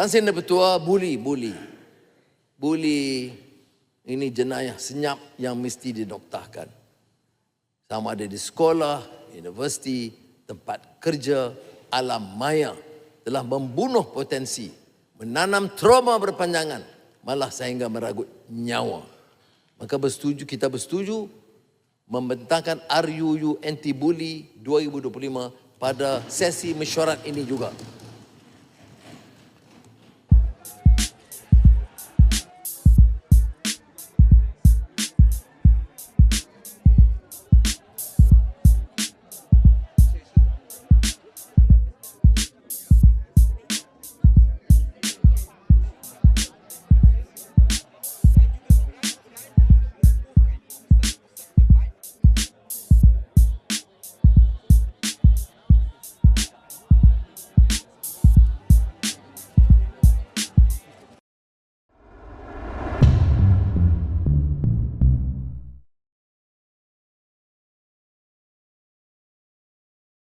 Tan Sri dan Petua bully, bully. Bully ini jenayah senyap yang mesti dinoktahkan. Sama ada di sekolah, universiti, tempat kerja, alam maya telah membunuh potensi, menanam trauma berpanjangan, malah sehingga meragut nyawa. Maka bersetuju, kita bersetuju membentangkan RUU Anti-Bully 2025 pada sesi mesyuarat ini juga.